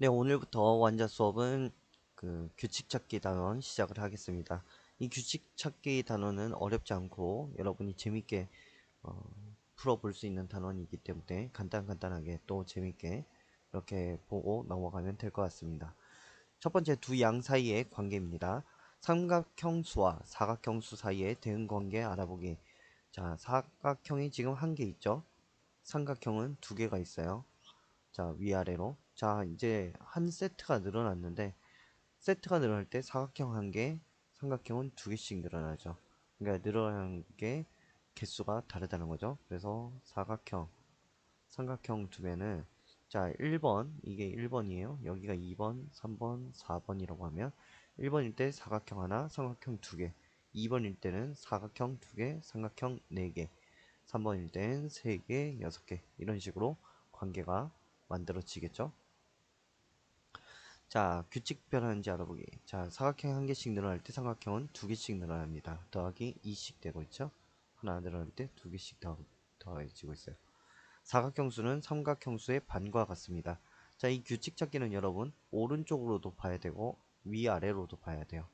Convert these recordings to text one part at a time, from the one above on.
네, 오늘부터 완자 수업은 그 규칙 찾기 단원 시작을 하겠습니다. 이 규칙 찾기 단원은 어렵지 않고 여러분이 재밌게 어, 풀어볼 수 있는 단원이기 때문에 간단간단하게 또 재밌게 이렇게 보고 넘어가면 될 것 같습니다. 첫 번째 두 양 사이의 관계입니다. 삼각형수와 사각형수 사이의 대응 관계 알아보기. 자, 사각형이 지금 한 개 있죠? 삼각형은 두 개가 있어요. 자, 위아래로. 자, 이제 한 세트가 늘어났는데, 세트가 늘어날 때 사각형 한 개, 삼각형은 두 개씩 늘어나죠. 그러니까 늘어난 게 개수가 다르다는 거죠. 그래서 사각형, 삼각형 두 개는 자, 1번, 이게 1번이에요. 여기가 2번, 3번, 4번이라고 하면 1번일 때 사각형 하나, 삼각형 두 개. 2번일 때는 사각형 두 개, 삼각형 네 개. 3번일 때는 세 개, 여섯 개. 이런 식으로 관계가 만들어지겠죠. 자, 규칙 변하는지 알아보기. 자, 사각형 한 개씩 늘어날 때 삼각형은 두 개씩 늘어납니다. 더하기 2씩 되고 있죠. 하나 늘어날 때 두 개씩 더, 더해지고 있어요. 사각형수는 삼각형수의 반과 같습니다. 자, 이 규칙 찾기는 여러분 오른쪽으로도 봐야 되고 위아래로도 봐야 돼요.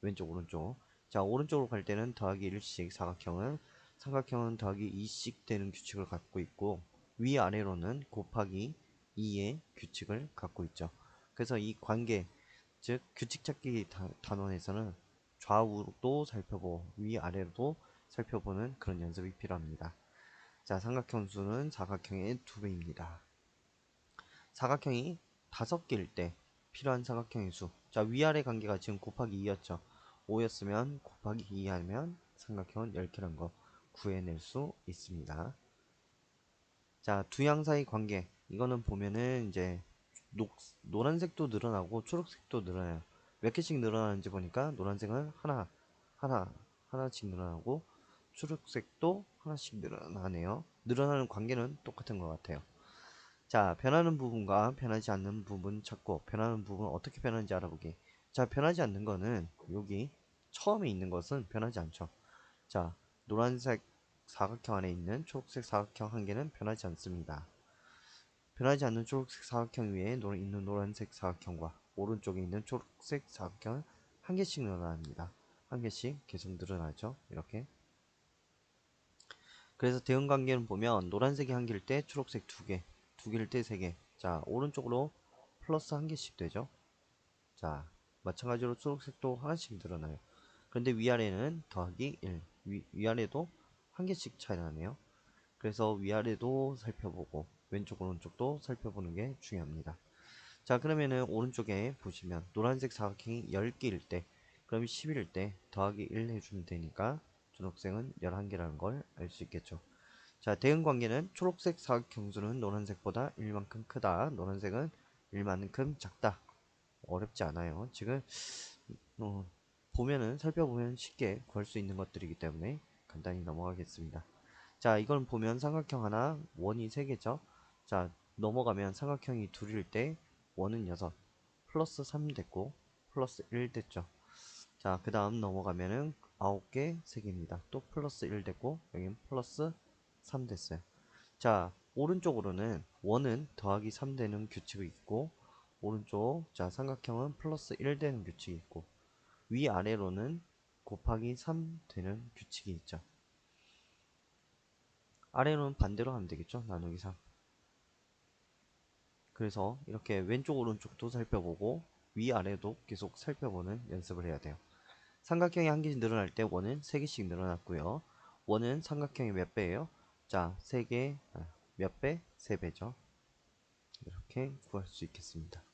왼쪽 오른쪽. 자, 오른쪽으로 갈 때는 더하기 1씩 사각형은 삼각형은 더하기 2씩 되는 규칙을 갖고 있고 위아래로는 곱하기 2의 규칙을 갖고 있죠. 그래서 이 관계, 즉 규칙 찾기 단원에서는 좌우도 살펴보고 위아래로도 살펴보는 그런 연습이 필요합니다. 자, 삼각형수는 사각형의 두 배입니다. 사각형이 다섯 개일 때 필요한 사각형의 수. 자, 위아래 관계가 지금 곱하기 2였죠. 5였으면 곱하기 2 하면 삼각형은 10개란 거 구해낼 수 있습니다. 자, 두 양 사이 관계. 이거는 보면은 이제 녹, 노란색도 늘어나고 초록색도 늘어나요. 몇 개씩 늘어나는지 보니까 노란색은 하나, 하나, 하나씩 늘어나고 초록색도 하나씩 늘어나네요. 늘어나는 관계는 똑같은 것 같아요. 자, 변하는 부분과 변하지 않는 부분 찾고 변하는 부분 어떻게 변하는지 알아보기. 자, 변하지 않는 거는 여기 처음에 있는 것은 변하지 않죠. 자, 노란색 사각형 안에 있는 초록색 사각형 한 개는 변하지 않습니다. 변하지 않는 초록색 사각형 위에 있는 노란색 사각형과 오른쪽에 있는 초록색 사각형은 한 개씩 늘어납니다. 한 개씩 계속 늘어나죠. 이렇게 그래서 대응 관계는 보면 노란색이 한 개일 때 초록색 두 개, 두 개일 때 세 개. 자, 오른쪽으로 플러스 한 개씩 되죠. 자, 마찬가지로 초록색도 하나씩 늘어나요. 그런데 위아래는 더하기 1. 위, 위아래도 한 개씩 차이 나네요. 그래서 위아래도 살펴보고 왼쪽 오른쪽도 살펴보는 게 중요합니다. 자 그러면은 오른쪽에 보시면 노란색 사각형이 10개일 때 그럼 10일 때 더하기 1 해주면 되니까 초록색은 11개라는 걸 알 수 있겠죠. 자, 대응 관계는 초록색 사각형수는 노란색보다 1만큼 크다. 노란색은 1만큼 작다. 어렵지 않아요. 지금 어, 보면은 살펴보면 쉽게 구할 수 있는 것들이기 때문에 간단히 넘어가겠습니다. 자, 이건 보면 삼각형 하나, 원이 3개죠. 자, 넘어가면 삼각형이 둘일 때 원은 6, 플러스 3 됐고 플러스 1 됐죠. 자, 그 다음 넘어가면은 9개 3개입니다. 또 플러스 1 됐고 여기는 플러스 3 됐어요. 자 오른쪽으로는 1은 더하기 3 되는 규칙이 있고 오른쪽 자 삼각형은 플러스 1 되는 규칙이 있고 위아래로는 곱하기 3 되는 규칙이 있죠. 아래로는 반대로 하면 되겠죠. 나누기 3. 그래서 이렇게 왼쪽 오른쪽도 살펴보고 위아래도 계속 살펴보는 연습을 해야 돼요. 삼각형이 한 개씩 늘어날 때 원은 세 개씩 늘어났고요. 원은 삼각형이 몇 배예요? 자, 세 개, 아, 몇 배? 세 배죠. 이렇게 구할 수 있겠습니다.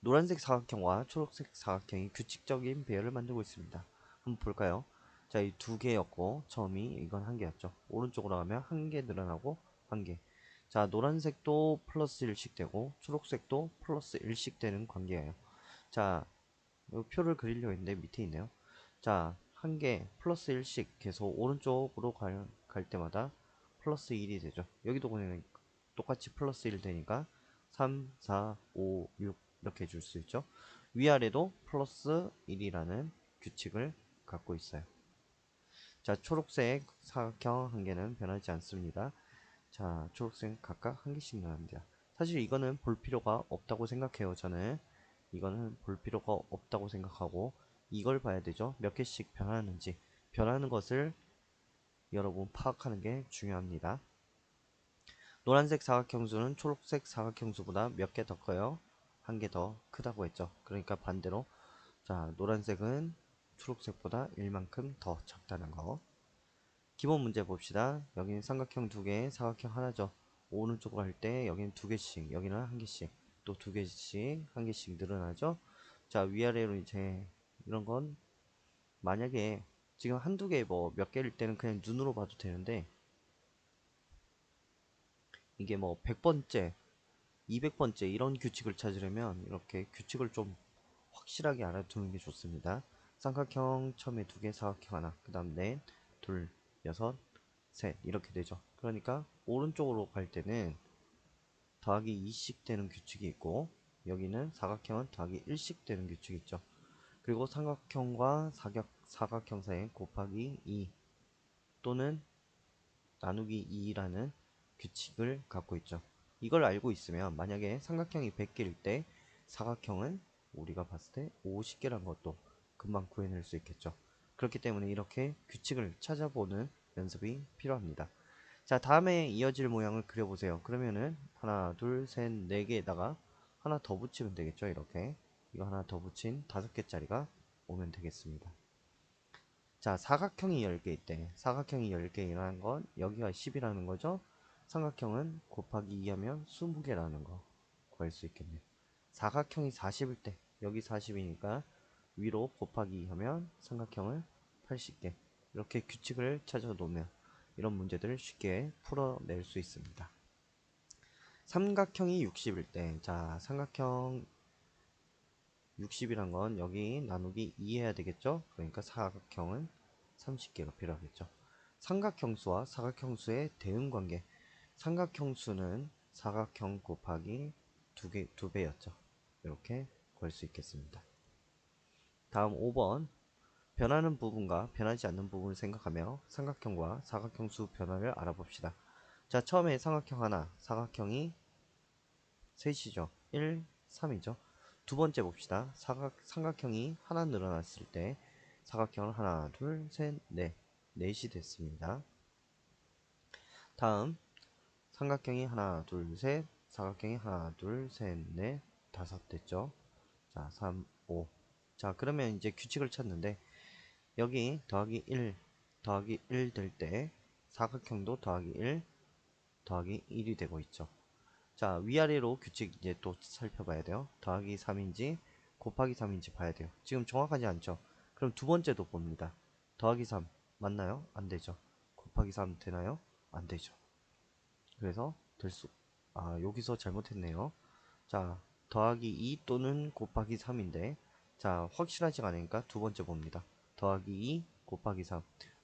노란색 사각형과 초록색 사각형이 규칙적인 배열을 만들고 있습니다. 한번 볼까요? 자, 이 두 개였고 처음이 이건 한 개였죠. 오른쪽으로 가면 한 개 늘어나고 한 개. 자, 노란색도 플러스 1씩 되고 초록색도 플러스 1씩 되는 관계예요. 자, 이 표를 그리려고 했는데 밑에 있네요. 자, 한 개 플러스 1씩 계속 오른쪽으로 갈, 갈 때마다 플러스 1이 되죠. 여기도 그냥 똑같이 플러스 1 되니까 3, 4, 5, 6 이렇게 줄 수 있죠. 위아래도 플러스 1이라는 규칙을 갖고 있어요. 자, 초록색 사각형 한 개는 변하지 않습니다. 자, 초록색 각각 한 개씩 나옵니다. 사실 이거는 볼 필요가 없다고 생각해요 저는. 이거는 볼 필요가 없다고 생각하고 이걸 봐야 되죠. 몇 개씩 변하는지. 변하는 것을 여러분 파악하는 게 중요합니다. 노란색 사각형수는 초록색 사각형수보다 몇 개 더 커요? 한 개 더 크다고 했죠. 그러니까 반대로. 자 노란색은 초록색보다 1만큼 더 작다는 거 기본 문제 봅시다. 여기는 삼각형 두개 사각형 하나죠. 오른쪽으로 할 때 여기는 두 개씩 여기는 한 개씩 또 두 개씩 한 개씩 늘어나죠. 자 위아래로 이제 이런 건 만약에 지금 한두 개 뭐 몇 개일 때는 그냥 눈으로 봐도 되는데 이게 뭐 100번째 200번째 이런 규칙을 찾으려면 이렇게 규칙을 좀 확실하게 알아두는 게 좋습니다. 삼각형 처음에 두 개 사각형 하나 그 다음 넷, 둘, 여섯, 셋 이렇게 되죠. 그러니까 오른쪽으로 갈 때는 더하기 2씩 되는 규칙이 있고 여기는 사각형은 더하기 1씩 되는 규칙이 있죠. 그리고 삼각형과 사각, 사각형 사이에 곱하기 2 또는 나누기 2라는 규칙을 갖고 있죠. 이걸 알고 있으면 만약에 삼각형이 100개일 때 사각형은 우리가 봤을 때 50개란 것도 금방 구해낼 수 있겠죠 그렇기 때문에 이렇게 규칙을 찾아보는 연습이 필요합니다. 자 다음에 이어질 모양을 그려보세요. 그러면은 하나 둘셋네 개에다가 하나 더 붙이면 되겠죠? 이렇게. 이거 하나 더 붙인 다섯 개짜리가 오면 되겠습니다. 자 사각형이 10개 있대. 사각형이 10개라는 건 여기가 10이라는 거죠? 삼각형은 곱하기 2 하면 20개라는 거 구할 수 있겠네요. 사각형이 40일 때 여기 40이니까 위로 곱하기 2 하면 삼각형을 80개 이렇게 규칙을 찾아 놓으면 이런 문제들을 쉽게 풀어낼 수 있습니다. 삼각형이 60일 때, 자, 삼각형 60이란 건 여기 나누기 2 해야 되겠죠? 그러니까 사각형은 30개가 필요하겠죠. 삼각형수와 사각형수의 대응 관계. 삼각형수는 사각형 곱하기 2개, 2배였죠. 이렇게 구할 수 있겠습니다. 다음 5번 변하는 부분과 변하지 않는 부분을 생각하며 삼각형과 사각형 수 변화를 알아봅시다. 자 처음에 삼각형 하나 사각형이 셋이죠. 1, 3이죠. 두 번째 봅시다. 사각, 삼각형이 하나 늘어났을 때 사각형은 하나, 둘, 셋, 넷 넷이 됐습니다. 다음 삼각형이 하나, 둘, 셋 사각형이 하나, 둘, 셋, 넷 다섯 됐죠. 자 3, 5. 자 그러면 이제 규칙을 찾는데 여기 더하기 1 더하기 1 될 때 사각형도 더하기 1 더하기 1이 되고 있죠. 자 위아래로 규칙 이제 또 살펴봐야 돼요. 더하기 3인지 곱하기 3인지 봐야 돼요. 지금 정확하지 않죠? 그럼 두 번째도 봅니다. 더하기 3 맞나요? 안되죠. 곱하기 3 되나요? 안되죠. 그래서 될 수 아 여기서 잘못했네요. 자 더하기 2 또는 곱하기 3인데 자 확실하지 않으니까 두 번째 봅니다. 더하기 2 곱하기 3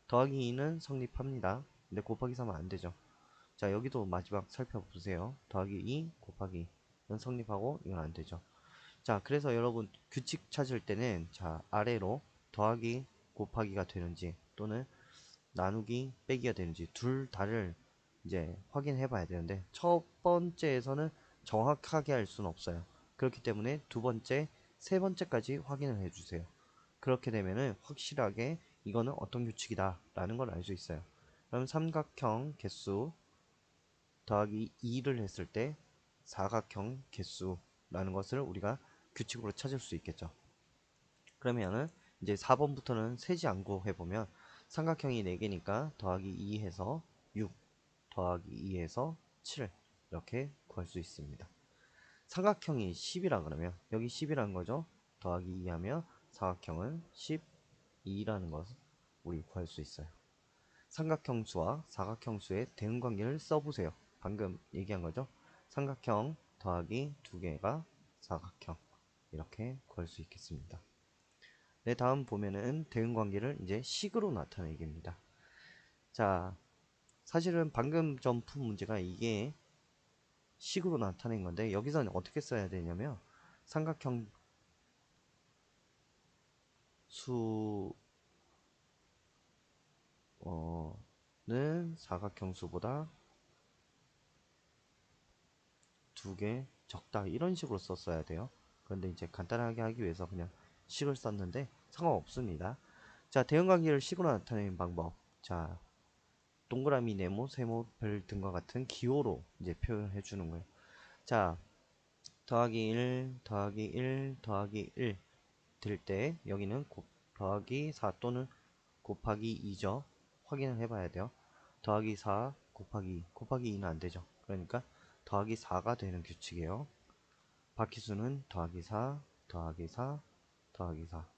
더하기 2는 성립합니다. 근데 곱하기 3은 안되죠. 자 여기도 마지막 살펴보세요. 더하기 2 곱하기 2는 성립하고 이건 안되죠. 자 그래서 여러분 규칙 찾을 때는 자 아래로 더하기 곱하기가 되는지 또는 나누기 빼기가 되는지 둘 다를 이제 확인해 봐야 되는데 첫 번째에서는 정확하게 할 수는 없어요. 그렇기 때문에 두 번째 세 번째까지 확인을 해 주세요. 그렇게 되면은 확실하게 이거는 어떤 규칙이다 라는 걸 알 수 있어요. 그럼 삼각형 개수 더하기 2를 했을 때 사각형 개수라는 것을 우리가 규칙으로 찾을 수 있겠죠. 그러면은 이제 4번부터는 세지 않고 해보면 삼각형이 4개니까 더하기 2 해서 6 더하기 2 해서 7 이렇게 구할 수 있습니다 삼각형이 10이라 그러면 여기 10이라는 거죠 더하기 2 하면 사각형은 12라는 것을 우리 구할 수 있어요. 삼각형수와 사각형수의 대응관계를 써보세요. 방금 얘기한 거죠. 삼각형 더하기 두 개가 사각형 이렇게 구할 수 있겠습니다. 네, 다음 보면은 대응관계를 이제 식으로 나타내기입니다. 자, 사실은 방금 전 푼 문제가 이게 식으로 나타낸 건데 여기서는 어떻게 써야 되냐면 삼각형 수는 사각형 수보다 두 개 적다 이런 식으로 썼어야 돼요. 그런데 이제 간단하게 하기 위해서 그냥 식을 썼는데 상관없습니다. 자, 대응 관계를 식으로 나타내는 방법. 자, 동그라미, 네모, 세모, 별 등과 같은 기호로 이제 표현해 주는 거예요. 자, 더하기 1, 더하기 1, 더하기 1 될 때 여기는 곱, 더하기 4 또는 곱하기 2죠. 확인을 해봐야 돼요. 더하기 4 곱하기 2, 곱하기 2는 안 되죠. 그러니까 더하기 4가 되는 규칙이에요. 바퀴수는 더하기 4, 더하기 4, 더하기 4.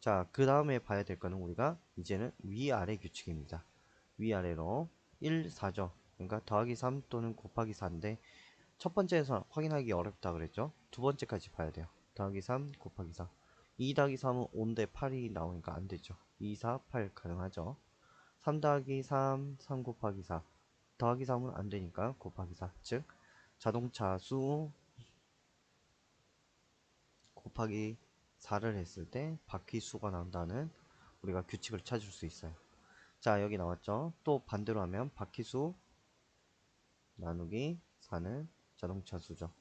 자, 그 다음에 봐야 될 거는 우리가 이제는 위아래 규칙입니다. 위아래로 1, 4죠. 그러니까 더하기 3 또는 곱하기 4인데 첫 번째에서 확인하기 어렵다 그랬죠. 두 번째까지 봐야 돼요. 더하기 3 곱하기 4. 2 더하기 3은 5인데 8이 나오니까 안 되죠. 2, 4, 8 가능하죠. 3 더하기 3, 3 곱하기 4. 더하기 3은 안 되니까 곱하기 4. 즉, 자동차 수 곱하기 4를 했을 때 바퀴 수가 나온다는 우리가 규칙을 찾을 수 있어요. 자, 여기 나왔죠. 또 반대로 하면 바퀴 수 나누기 4는 자동차 수죠.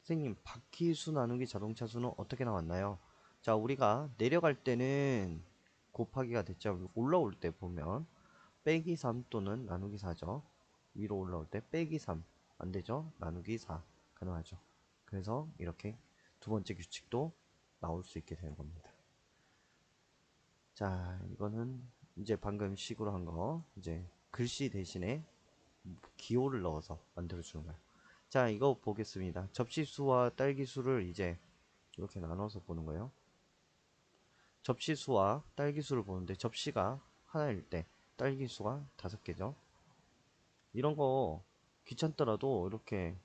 선생님, 바퀴 수 나누기 자동차 수는 어떻게 나왔나요? 자, 우리가 내려갈 때는 곱하기가 됐죠. 올라올 때 보면 빼기 3 또는 나누기 4죠. 위로 올라올 때 빼기 3 안 되죠. 나누기 4 가능하죠. 그래서 이렇게 두 번째 규칙도 나올 수 있게 되는 겁니다. 자, 이거는 이제 방금 식으로 한 거 이제 글씨 대신에 기호를 넣어서 만들어 주는 거예요. 자, 이거 보겠습니다. 접시수와 딸기수를 이제 이렇게 나눠서 보는 거예요. 접시수와 딸기수를 보는데 접시가 하나일 때 딸기수가 다섯 개죠. 이런 거 귀찮더라도 이렇게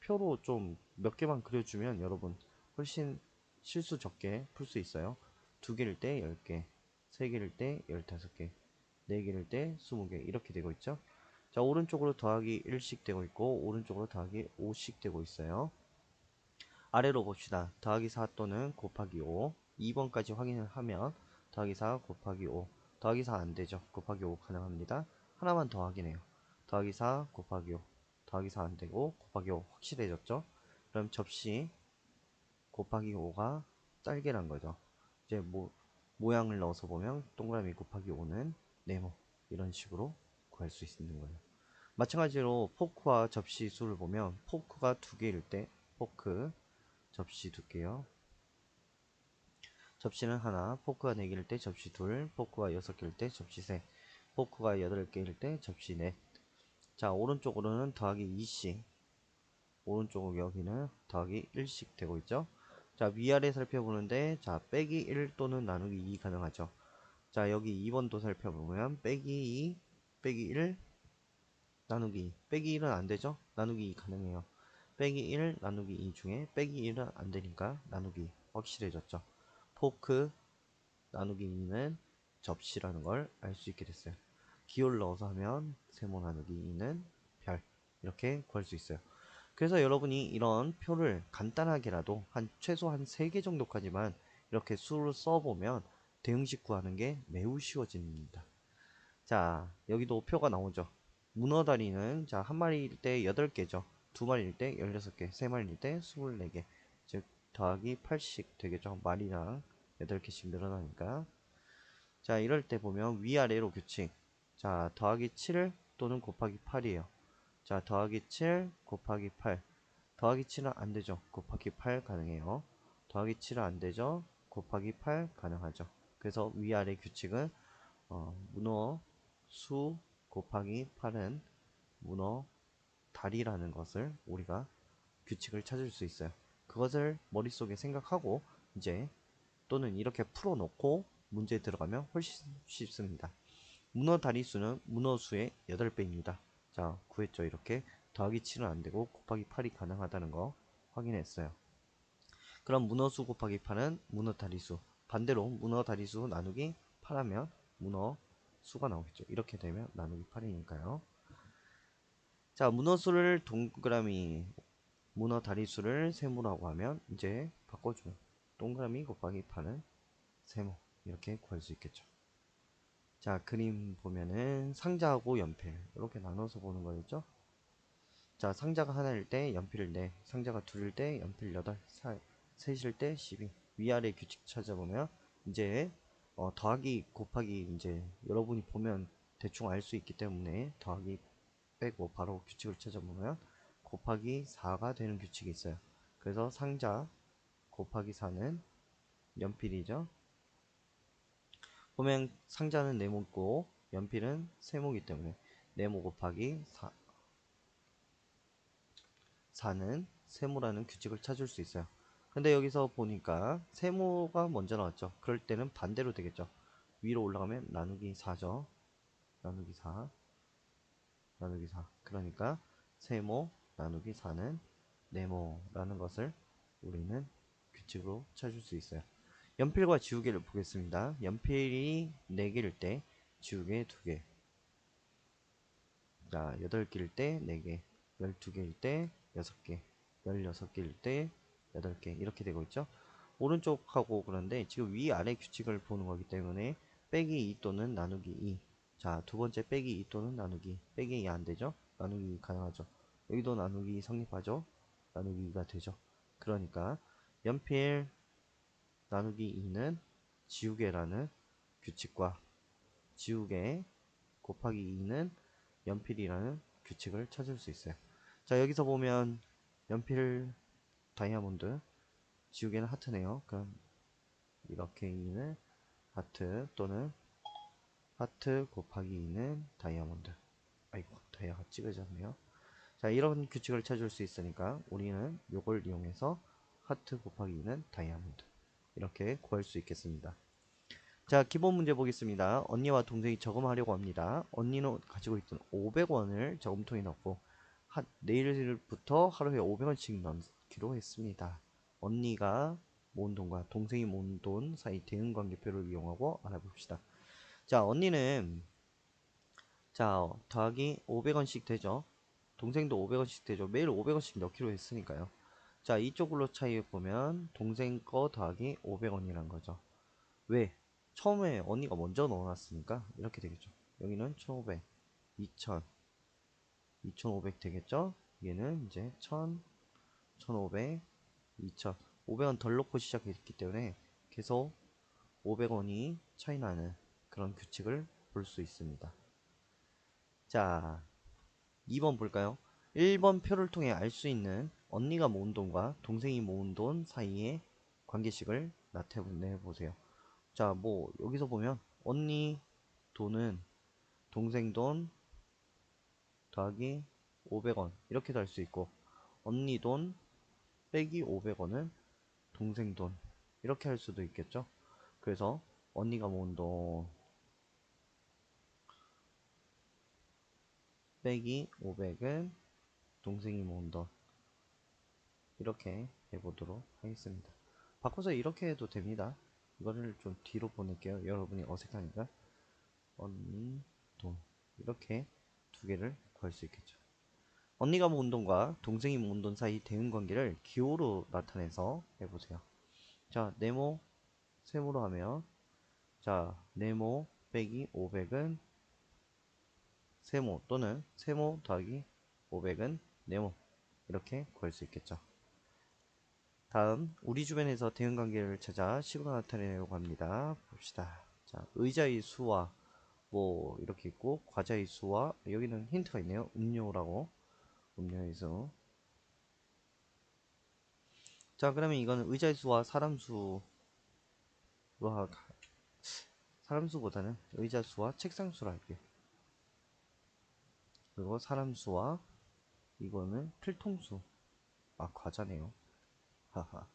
표로 좀 몇 개만 그려주면 여러분 훨씬 실수 적게 풀 수 있어요. 두 개일 때 10개, 세 개일 때 15개, 네 개일 때 20개 이렇게 되고 있죠. 자, 오른쪽으로 더하기 1씩 되고 있고 오른쪽으로 더하기 5씩 되고 있어요. 아래로 봅시다. 더하기 4 또는 곱하기 5 2번까지 확인을 하면 더하기 4 곱하기 5 더하기 4 안되죠. 곱하기 5 가능합니다. 하나만 더 확인해요. 더하기 4 곱하기 5 더하기 4 안되고 곱하기 5 확실해졌죠. 그럼 접시 곱하기 5가 짧게란 거죠. 이제 뭐 모양을 넣어서 보면 동그라미 곱하기 5는 네모 이런 식으로 구할 수 있는 거예요. 마찬가지로 포크와 접시 수를 보면 포크가 두 개일 때 포크 접시 두 개요. 접시는 하나, 포크가 네 개일 때 접시 둘, 포크가 여섯 개일 때 접시 셋, 포크가 여덟 개일 때 접시 넷. 자, 오른쪽으로는 더하기 2씩, 오른쪽 여기는 더하기 1씩 되고 있죠. 자, 위아래 살펴보는데, 자, 빼기 1 또는 나누기 2 가능하죠. 자, 여기 2번도 살펴보면, 빼기 2, 빼기 1, 나누기 2. 빼기 1은 안 되죠? 나누기 2 가능해요. 빼기 1, 나누기 2 중에 빼기 1은 안 되니까 나누기 확실해졌죠. 포크 나누기 2는 접시라는 걸 알 수 있게 됐어요. 기호를 넣어서 하면 세모 나누기 2는 별 이렇게 구할 수 있어요. 그래서 여러분이 이런 표를 간단하게라도 한 최소 한 3개 정도까지만 이렇게 수를 써보면 대응식 구하는 게 매우 쉬워집니다. 자 여기도 표가 나오죠. 문어 다리는 자 한 마리일 때 8개죠. 두 마리일 때 16개, 세 마리일 때 24개. 즉 더하기 8씩 되겠죠. 마리랑 8개씩 늘어나니까. 자 이럴 때 보면 위아래로 규칙. 자 더하기 7 또는 곱하기 8이에요. 자 더하기 7 곱하기 8 더하기 7은 안되죠. 곱하기 8 가능해요. 더하기 7은 안되죠. 곱하기 8 가능하죠. 그래서 위아래 규칙은 어, 문어 수 곱하기 8은 문어 다리라는 것을 우리가 규칙을 찾을 수 있어요. 그것을 머릿속에 생각하고 이제 또는 이렇게 풀어놓고 문제에 들어가면 훨씬 쉽습니다. 문어 다리 수는 문어 수의 8배입니다 자 구했죠. 이렇게 더하기 7은 안되고 곱하기 8이 가능하다는 거 확인했어요. 그럼 문어수 곱하기 8은 문어 다리수. 반대로 문어 다리수 나누기 8하면 문어 수가 나오겠죠. 이렇게 되면 나누기 8이니까요. 자 문어수를 동그라미 문어 다리수를 세모라고 하면 이제 바꿔주면 동그라미 곱하기 8은 세모. 이렇게 구할 수 있겠죠 자 그림 보면은 상자하고 연필 이렇게 나눠서 보는 거였죠 자, 상자가 하나일 때 연필 4, 상자가 둘일 때 연필 8, 사, 셋일 때 12. 위아래 규칙 찾아보면 이제 어, 더하기 곱하기 이제 여러분이 보면 대충 알 수 있기 때문에 더하기 빼고 바로 규칙을 찾아보면 곱하기 4가 되는 규칙이 있어요. 그래서 상자 곱하기 4는 연필이죠. 보면 상자는 네모고 연필은 세모이기 때문에 네모 곱하기 4, 4는 세모라는 규칙을 찾을 수 있어요. 근데 여기서 보니까 세모가 먼저 나왔죠. 그럴 때는 반대로 되겠죠. 위로 올라가면 나누기 4죠. 나누기 4 나누기 4 그러니까 세모 나누기 4는 네모라는 것을 우리는 규칙으로 찾을 수 있어요. 연필과 지우개를 보겠습니다. 연필이 4개일 때 지우개 2개 자 8개일 때 4개 12개일 때 6개 16개일 때 8개 이렇게 되고 있죠. 오른쪽하고 그런데 지금 위아래 규칙을 보는 거기 때문에 빼기 2 또는 나누기 2 자, 두 번째 빼기 2 또는 나누기. 빼기 2 안 되죠? 나누기 가능하죠. 여기도 나누기 성립하죠? 나누기가 되죠. 그러니까 연필 나누기 2는 지우개라는 규칙과 지우개 곱하기 2는 연필이라는 규칙을 찾을 수 있어요. 자, 여기서 보면 연필 다이아몬드 지우개는 하트네요. 그럼 이렇게 2는 하트 또는 하트 곱하기 2는 다이아몬드 아이고 다이아가 찌그졌네요 자 이런 규칙을 찾을 수 있으니까 우리는 이걸 이용해서 하트 곱하기 2는 다이아몬드 이렇게 구할 수 있겠습니다 자 기본 문제 보겠습니다 언니와 동생이 저금하려고 합니다 언니는 가지고 있던 500원을 저금통에 넣고 하, 내일부터 하루에 500원씩 넣기로 했습니다 언니가 모은 돈과 동생이 모은 돈 사이 대응관계표를 이용하고 알아봅시다 자, 언니는 자, 더하기 500원씩 되죠. 동생도 500원씩 되죠. 매일 500원씩 넣기로 했으니까요. 자, 이쪽으로 차이 보면 동생 거 더하기 500원이란 거죠. 왜? 처음에 언니가 먼저 넣어놨으니까 이렇게 되겠죠. 여기는 1500, 2000, 2500 되겠죠. 얘는 이제 1000, 1500, 2000, 500원 덜 넣고 시작했기 때문에 계속 500원이 차이 나는 그런 규칙을 볼 수 있습니다. 자, 2번 볼까요? 1번 표를 통해 알 수 있는 언니가 모은 돈과 동생이 모은 돈 사이의 관계식을 나타내 보세요. 자, 뭐 여기서 보면 언니 돈은 동생 돈 더하기 500원 이렇게도 할수 있고 언니 돈 빼기 500원은 동생 돈 이렇게 할 수도 있겠죠. 그래서 언니가 모은 돈 빼기 500은 동생이 모은 돈 이렇게 해보도록 하겠습니다. 바꿔서 이렇게 해도 됩니다. 이거를 좀 뒤로 보낼게요. 여러분이 어색하니까 언니 돈 이렇게 두 개를 구할 수 있겠죠. 언니가 모은 돈과 동생이 모은 돈 사이 대응 관계를 기호로 나타내서 해보세요. 자, 네모 세모로 하면 자, 네모 빼기 500은 세모 또는 세모 더하기 500은 네모 이렇게 구할 수 있겠죠. 다음 우리 주변에서 대응관계를 찾아 식으로 나타내려고 합니다. 봅시다. 자, 의자의 수와 뭐 이렇게 있고 과자의 수와 여기는 힌트가 있네요. 음료라고 음료의 수. 자, 그러면 이거는 의자의 수와 사람 수와 사람 수보다는 의자 수와 책상 수로 할게요. 그리고 사람 수와 이거는 필통수 아 과자네요 하하.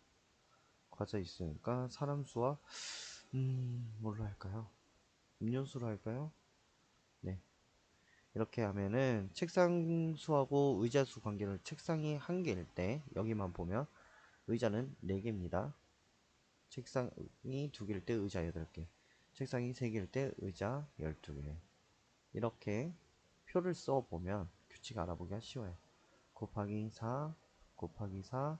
과자 있으니까 사람 수와 음 뭘로 할까요? 음료수로 할까요? 네. 이렇게 하면은 책상 수하고 의자 수 관계를 책상이 한 개일 때 여기만 보면 의자는 4개입니다. 책상이 두 개일 때 의자 8개 책상이 3개일 때 의자 12개. 이렇게 표를 써보면 규칙 알아보기가 쉬워요. 곱하기 4, 곱하기 4,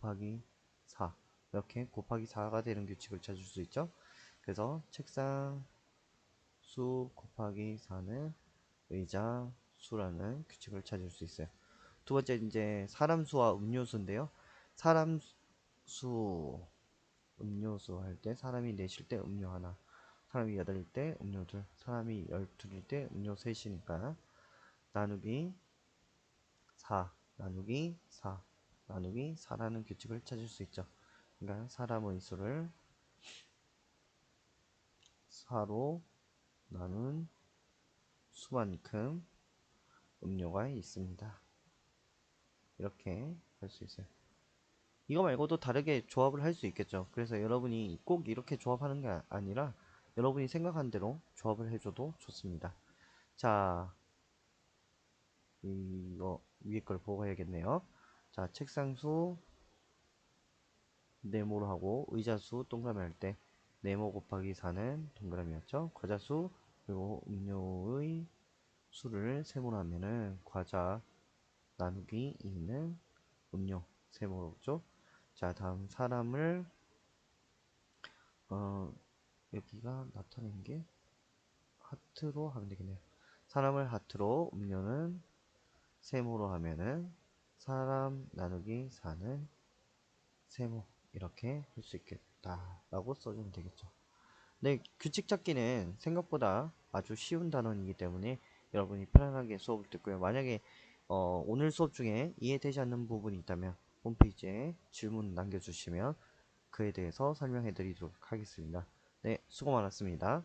곱하기 4 이렇게 곱하기 4가 되는 규칙을 찾을 수 있죠. 그래서 책상 수 곱하기 4는 의자 수라는 규칙을 찾을 수 있어요. 두 번째 이제 사람 수와 음료수인데요. 사람 수 음료수 할 때 사람이 넷일 때 음료 하나, 사람이 여덟일 때 음료 둘, 사람이 열둘일 때 음료 셋이니까 나누기 4 나누기 4 나누기 4라는 규칙을 찾을 수 있죠. 그러니까 사람의 수를 4로 나눈 수만큼 음료가 있습니다. 이렇게 할 수 있어요. 이거 말고도 다르게 조합을 할 수 있겠죠. 그래서 여러분이 꼭 이렇게 조합하는 게 아니라 여러분이 생각한 대로 조합을 해줘도 좋습니다. 자, 이거 위에 걸 보고 해야겠네요. 자, 책상 수 네모로 하고 의자 수 동그라미 할 때 네모 곱하기 4는 동그라미였죠. 과자 수 그리고 음료의 수를 세모로 하면은 과자 나누기 2는 음료 세모로죠. 자, 다음 사람을 어 여기가 나타낸 게 하트로 하면 되겠네요. 사람을 하트로 음료는 세모로 하면은 사람 나누기 4는 세모 이렇게 할 수 있겠다 라고 써주면 되겠죠. 네, 규칙 찾기는 생각보다 아주 쉬운 단원이기 때문에 여러분이 편안하게 수업을 듣고요. 만약에 어, 오늘 수업 중에 이해되지 않는 부분이 있다면 홈페이지에 질문 남겨주시면 그에 대해서 설명해 드리도록 하겠습니다. 네, 수고 많았습니다.